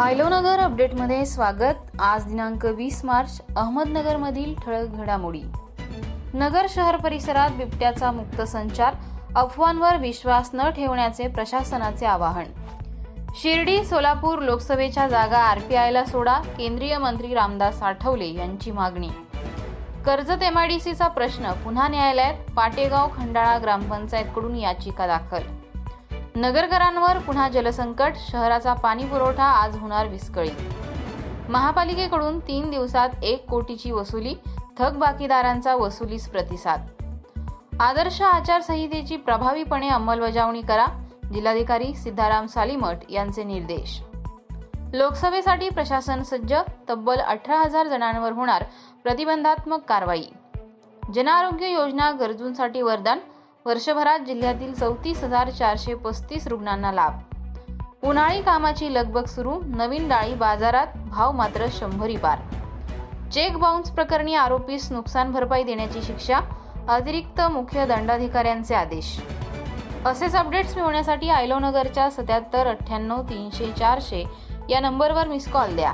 आयलोनगर अपडेटमध्ये स्वागत. आज दिनांक वीस मार्च अहमदनगरमधील ठळक घडामोडी. नगर शहर परिसरात बिबट्याचा मुक्त संचार अफवांवर विश्वास न ठेवण्याचे प्रशासनाचे आवाहन. शिर्डी सोलापूर लोकसभेच्या जागा आरपीआयला सोडा केंद्रीय मंत्री रामदास आठवले यांची मागणी. कर्जत एमआयडीसीचा प्रश्न पुन्हा न्यायालयात पाटेगाव खंडाळा ग्रामपंचायतकडून याचिका दाखल. नगरकरांवर पुन्हा जलसंकट शहराचा पाणी पुरवठा आज होणार विस्कळीत. महापालिकेकडून तीन दिवसात एक कोटीची वसुली थकबाकीदारांचा वसुलीस प्रतिसाद. आदर्श आचारसंहितेची प्रभावीपणे अंमलबजावणी करा जिल्हाधिकारी सिद्धाराम सालीमठ यांचे निर्देश. लोकसभेसाठी प्रशासन सज्ज तब्बल अठरा हजार जणांवर होणार प्रतिबंधात्मक कारवाई. जनआरोग्य योजना गरजूंसाठी वरदान वर्षभरात जिल्ह्यातील चौतीस हजार चारशे पस्तीस रुग्णांना लाभ. उन्हाळी कामाची लगबग सुरू नवीन डाळी बाजारात भाव मात्र शंभरी पार. चेक बाउन्स प्रकरणी आरोपीस नुकसान भरपाई देण्याची शिक्षा अतिरिक्त मुख्य दंडाधिकाऱ्यांचे आदेश. असेच अपडेट्स मिळवण्यासाठी आयलोनगरच्या सत्याहत्तर अठ्ठ्याण्णव तीनशे चारशे या नंबरवर मिस कॉल द्या.